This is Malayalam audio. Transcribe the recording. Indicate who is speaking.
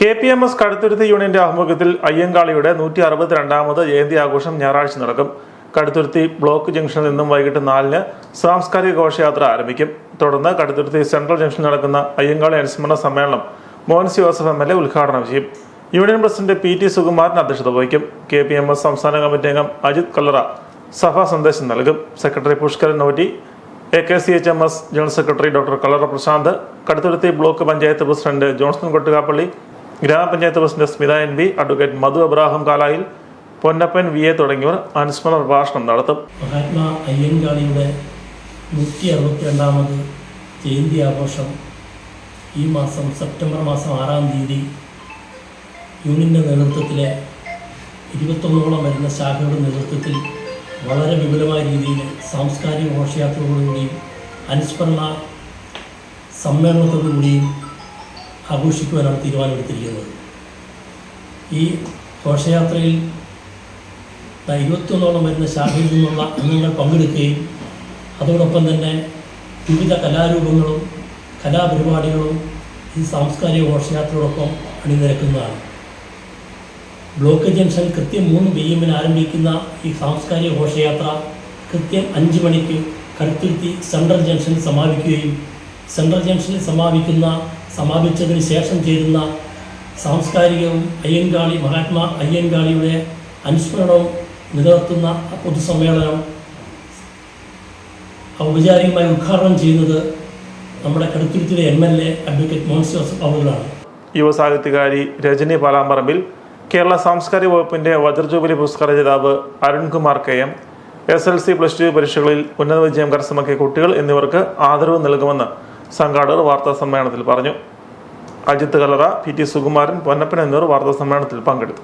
Speaker 1: K P M S Kaduthuruthy യൂണിയന്റെ ആഭിമുഖ്യത്തിൽ അയ്യങ്കാളിയുടെ നൂറ്റി അറുപത്തിരണ്ടാമത് ജയന്തി ആഘോഷം ഞായറാഴ്ച നടക്കും. കടുത്തുരുത്തി ബ്ലോക്ക് ജംഗ്ഷനിൽ നിന്നും വൈകിട്ട് നാലിന് സാംസ്കാരിക ഘോഷയാത്ര ആരംഭിക്കും. തുടർന്ന് കടുത്തുരുത്തി സെൻട്രൽ ജംഗ്ഷനിൽ നടക്കുന്ന അയ്യങ്കാളി അനുസ്മരണ സമ്മേളനം Mons Joseph M L A ഉദ്ഘാടനം ചെയ്യും. Union president P T Sukumaran അധ്യക്ഷത വഹിക്കും. കെ പി എം എസ് സംസ്ഥാന കമ്മിറ്റി അംഗം അജിത് കല്ലറ സഭാ സന്ദേശം നൽകും. Secretary Pushkaran നോറ്റി A K C H M S general secretary doctor Kallara Prasanth Kaduthuruthy block panchayat president Johnson Kottukappally ഗ്രാമപഞ്ചായത്ത് president Smitha N B advocate Madhu Abraham Kalayil Ponnappan V A തുടങ്ങിയവർ അനുസ്മരണ പ്രഭാഷണം നടത്തും.
Speaker 2: മഹാത്മാ അയ്യൻകാളിയുടെ നൂറ്റി അറുപത്തിരണ്ടാമത് ജയന്തി ആഘോഷം ഈ മാസം സെപ്റ്റംബർ മാസം ആറാം തീയതി യൂണിയന്റെ നേതൃത്വത്തിലെ ഇരുപത്തൊന്നോളം വരുന്ന ശാഖയുടെ നേതൃത്വത്തിൽ വളരെ വിപുലമായ രീതിയിൽ സാംസ്കാരിക ഘോഷയാത്രയോടുകൂടിയും അനുസ്മരണ സമ്മേളനത്തോടുകൂടിയും ആഘോഷിക്കുവാനാണ് തീരുമാനമെടുത്തിരിക്കുന്നത്. ഈ ഘോഷയാത്രയിൽ ഇരുപത്തൊന്നോളം വരുന്ന ശാഖയിൽ നിന്നുള്ള അംഗങ്ങൾ പങ്കെടുക്കുകയും അതോടൊപ്പം തന്നെ വിവിധ കലാരൂപങ്ങളും കലാപരിപാടികളും ഈ സാംസ്കാരിക ഘോഷയാത്രയോടൊപ്പം അണിനിരക്കുന്നതാണ്. ബ്ലോക്ക് ജംഗ്ഷൻ കൃത്യം മൂന്ന് പി എമ്മിന് ആരംഭിക്കുന്ന ഈ സാംസ്കാരിക ഘോഷയാത്ര കൃത്യം അഞ്ച് മണിക്ക് കടുത്തുരുത്തി സെൻട്രൽ ജംഗ്ഷനിൽ സമാപിക്കുകയും സെൻട്രൽ ജംഗ്ഷനിൽ സമാപിക്കുന്ന സമാപിച്ചതിന് ശേഷം ചേരുന്ന സാംസ്കാരികവും അയ്യൻകാളി മഹാത്മാ അയ്യൻകാളിയുടെ അനുസ്മരണവും നിലനിർത്തുന്ന പൊതുസമ്മേളനം ഔപചാരികമായി ഉദ്ഘാടനം ചെയ്യുന്നത് നമ്മുടെ കടുത്തുരുത്തിയുടെ M L A advocate Mons Joseph അവറുകളാണ്
Speaker 1: യുവസാഹിത്യകാരി രജനി പാലാമ്പറമ്പിൽ കേരള സാംസ്കാരിക വകുപ്പിന്റെ വജ്രജൂബിലി പുരസ്കാര ജേതാവ് Arunkumar K M S L C plus two പരീക്ഷകളിൽ ഉന്നത വിജയം കരസ്ഥമാക്കിയ കുട്ടികൾ എന്നിവർക്ക് ആദരവ് നൽകുമെന്ന് സംഘാടകർ വാർത്താ സമ്മേളനത്തിൽ പറഞ്ഞു. അജിത് കലറ പി ടി സുകുമാരൻ പൊന്നപ്പൻ എന്നിവർ വാർത്താ സമ്മേളനത്തിൽ പങ്കെടുത്തു.